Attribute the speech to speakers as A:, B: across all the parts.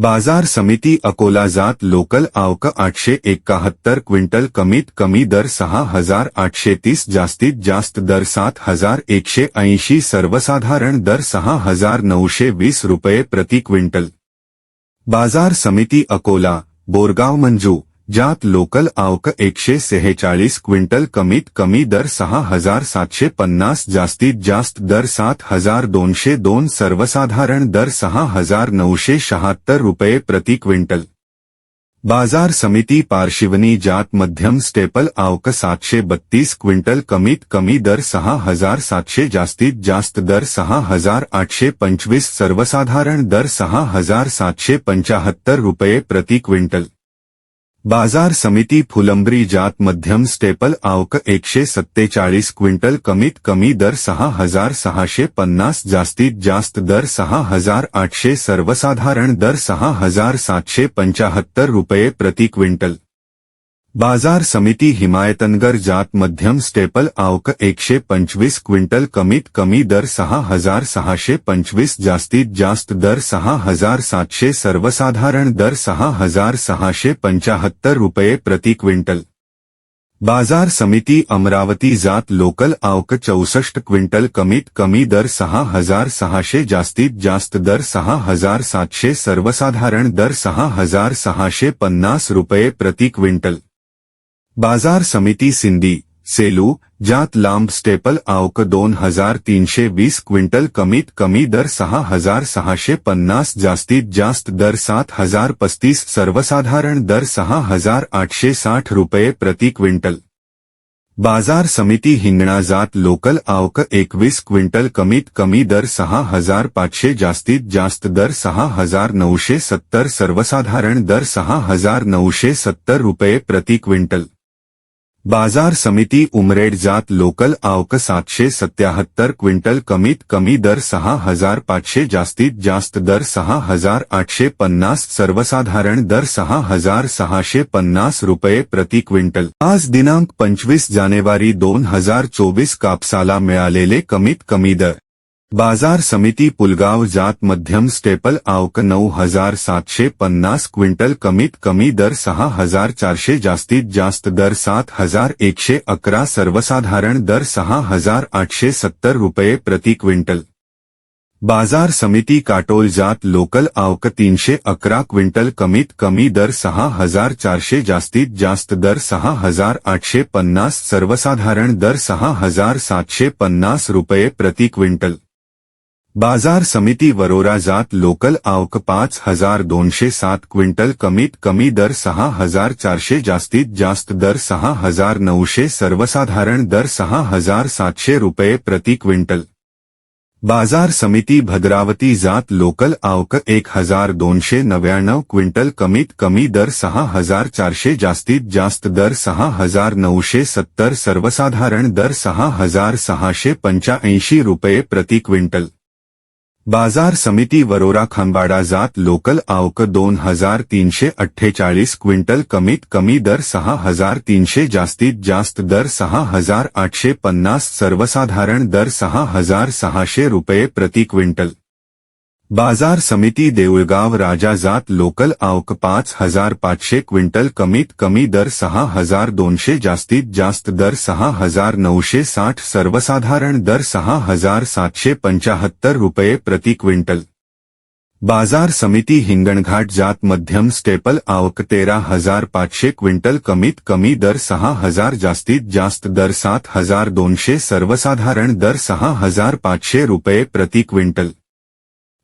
A: बाज़ार समिती अकोला जात लोकल आवक आठशे एकाहत्तर क्विंटल कमीत कमी दर सहा हज़ार आठशे तीस जास्तीत जास्त दर सात हज़ार एकशे ऐंशी सर्वसाधारण दर सहा हज़ार नऊशे वीस रुपये प्रति क्विंटल. बाज़ार समिती अकोला, बोरगाव, मंजू. ज्यात लोकल आवक एकशे सेहेचाळीस क्विंटल कमीत कमी दर सहा हज़ार सातशे पन्नास जास्तीत जास्त दर सात हज़ार दोनशे दोन सर्वसाधारण दर सहा हज़ार नऊशे शहात्तर रुपये प्रति क्विंटल. बाज़ार समिती पार्शिवनी जात मध्यम स्टेपल आवक सातशे बत्तीस क्विंटल कमीत कमी दर सहा हज़ार सातशे जास्तीत जास्त दर सहा हज़ार आठशे पंचवीस सर्वसाधारण दर सहा हज़ार सातशे पंचाहत्तर रुपये प्रति क्विंटल. बाज़ार समिति फुलंब्री जात मध्यम स्टेपल आवक एकशे सत्तेचाळीस क्विंटल कमीत कमी दर सहा हज़ार सहाशे पन्नास जास्तीत जास्त दर सहा हज़ार आठशे सर्वसाधारण दर सहा हज़ार सातशे पंचाहत्तर रुपये प्रति क्विंटल. बाज़ार समिती हिमायतनगर जात मध्यम स्टेपल आवक एकशे पंचवीस क्विंटल कमीत कमी दर सहा हज़ार सहाशे पंचवीस जास्तीत जास्त दर सहा हज़ार सातशे सर्वसाधारण दर सहा हज़ार सहाशे पंचाहत्तर रुपये प्रति क्विंटल. बाज़ार समिती अमरावती जात लोकल आवक चौसष्ट क्विंटल कमीत कमी दर सहा हज़ार सहाशे जास्तीत जास्त दर सहा हज़ार सातशे सर्वसाधारण दर सहा हज़ार सहाशे पन्नास रुपये प्रति क्विंटल. बाज़ार समिती सिंधी सेलू ज्यात लांब स्टेपल आवक दोन हज़ार तीनशे वीस क्विंटल कमीत कमी दर सहा हज़ार सहाशे पन्नास, जास्तीत जास्त दर सात हज़ार पस्तीस, सर्वसाधारण दर सहा हज़ार आठशे साठ रुपये प्रति क्विंटल. बाज़ार समिती हिंगणा जात लोकल आवक एकवीस क्विंटल कमीत कमी दर सहा हज़ार पाचशे, जास्तीत जास्त दर सहा हज़ार नऊशे सत्तर, सर्वसाधारण दर सहा हज़ार नऊशे सत्तर रुपये प्रति क्विंटल. बाज़ार समिति उमरेड जात लोकल आवक सातशे सत्याहत्तर क्विंटल कमीत कमी दर सहा हज़ार पाचशे जास्तीत जास्त दर सहा हज़ार आठशे पन्नास सर्वसाधारण दर सहा हज़ार सहाशे पन्नास रुपये प्रति क्विंटल. आज दिनांक पंचवीस जानेवारी दोन हज़ार चोवीस कापसाला मिळालेले कमीत कमी दर. बाज़ार समिती पुलगाव जात मध्यम स्टेपल आवक नऊ हज़ार सातशे पन्नास क्विंटल कमीत कमी दर सहा हज़ार चारशे जास्तीत जास्त दर सात हज़ार एकशे अकरा सर्वसाधारण दर सहा हज़ार आठशे सत्तर रुपये प्रति क्विंटल। बाज़ार समिती काटोल जात लोकल आवक तीनशे अकरा क्विंटल कमीत कमी दर सहा हज़ार चारशे जास्तीत जास्त दर सहा हज़ार आठशे पन्नास सर्वसाधारण दर सहा हज़ार सातशे पन्नास रुपये प्रति क्विंटल। बाज़ार समिती वरोरा जात लोकल आवक पाच हज़ार दोनशे सात क्विंटल कमीत कमी दर सहा हज़ार चारशे जास्तीत जास्त दर सहा हज़ार नऊशे सर्वसाधारण दर सहा हज़ार सातशे रुपये प्रति क्विंटल. बाज़ार समिती भद्रावती जात लोकल आवक एक हज़ार दोनशे नव्याण्णव क्विंटल कमीत कमी दर सहा हज़ार चारशे जास्तीत जास्त दर सहा हज़ार नऊशे सत्तर सर्वसाधारण दर सहा हज़ार सहाशे पंच्याऐंशी रुपये प्रति क्विंटल. बाज़ार समिति वरोरा खांबाडा जात लोकल आवक दोन हज़ार तीनशे अठ्ठेचाळीस क्विंटल कमीत कमी दर सहा हज़ार तीनशे जास्तीत जास्त दर सहा हज़ार आठशे पन्नास सर्वसाधारण दर सहा हज़ार सहाशे रुपये प्रति क्विंटल. बाज़ार समिती देऊळगाव राजा जात लोकल आवक पाच हज़ार पाचशे क्विंटल कमीत कमी दर सहा हज़ार दोनशे जास्तीत जास्त दर सहा हज़ार नऊशे साठ सर्वसाधारण दर सहा हज़ार सातशे पंचाहत्तर रुपये प्रति क्विंटल. बाज़ार समिती हिंगणघाट जात मध्यम स्टेपल आवक तेरा हज़ार पाचशे क्विंटल कमीत कमी दर सहा हज़ार जास्तीत जास्त दर सात हज़ार दोनशे सर्वसाधारण दर सहा हज़ार पाचशे रुपये प्रति क्विंटल.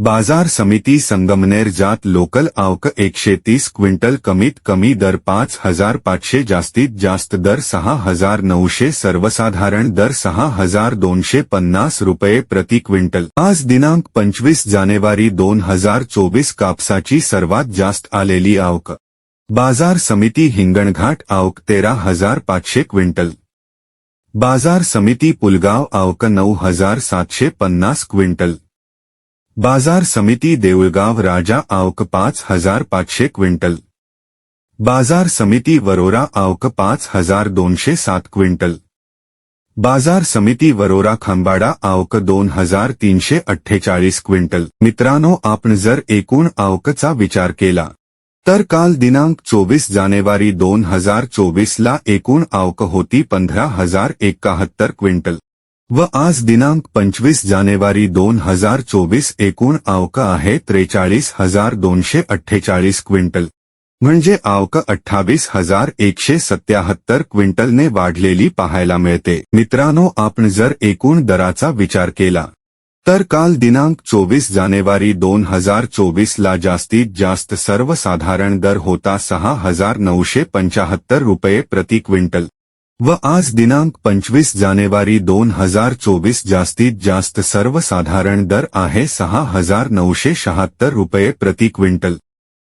A: बाजार समिती संगमनेर जात लोकल आवक एकशे तीस क्विंटल कमीत कमी दर पाच हजार पाचशे जास्तीत जास्त दर सहा हजार नऊशे सर्वसाधारण दर सहा हजार दोनशे पन्नास रुपये प्रति क्विंटल. आज दिनांक पंचवीस जानेवारी दोन हजार चोवीस कापसाची सर्वात जास्त आलेली आवक. बाजार समिती हिंगणघाट आवक तेरा हजार पाचशे क्विंटल. बाजार समिती पुलगाव आवक नऊ हजार सातशे पन्नास क्विंटल. बाजार समिती देऊळगाव राजा आवक पाच हजार पाचशे क्विंटल. बाजार समिती वरोरा आवक पाच हजार दोनशे सात क्विंटल. बाजार समिती वरोरा खांबाडा आवक दोन हजार तीनशे अठ्ठेचाळीस क्विंटल. मित्रांनो आपण जर एकूण आवकचा विचार केला तर काल दिनांक चोवीस जानेवारी दोन हजार चोवीसला एकूण आवक होती पंधरा हजार एकाहत्तर क्विंटल. व आज दिनांक पंचवीस जानेवारी दोन हजार चोवीस एकूण आवक आहे त्रेचाळीस हजार दोनशे अठ्ठेचाळीस क्विंटल. म्हणजे आवक अठ्ठावीस हजार एकशे सत्याहत्तर क्विंटलने वाढलेली पाहायला मिळते. मित्रांनो आपण जर एकूण दराचा विचार केला तर काल दिनांक चोवीस जानेवारी दोन हजार चोवीसला जास्तीत जास्त सर्वसाधारण दर होता सहा हजार नऊशे पंचाहत्तर रुपये प्रति क्विंटल. व आज दिनांक पंचवीस जानेवारी दोन हजार चोवीस जास्तीत जास्त सर्वसाधारण दर आहे सहा हजार नऊशे शहात्तर रुपये प्रति क्विंटल.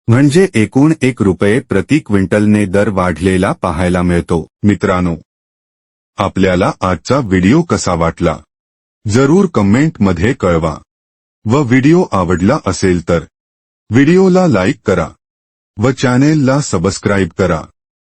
A: म्हणजे एकूण एक रुपये प्रति क्विंटलने दर वाढलेला पाहायला मिळतो. मित्रांनो आपल्याला आजचा व्हिडिओ कसा वाटला? जरूर कमेंटमध्ये कळवा. व व्हिडिओ आवडला असेल तर व्हिडिओला लाईक करा. व चॅनेलला सबस्क्राईब करा.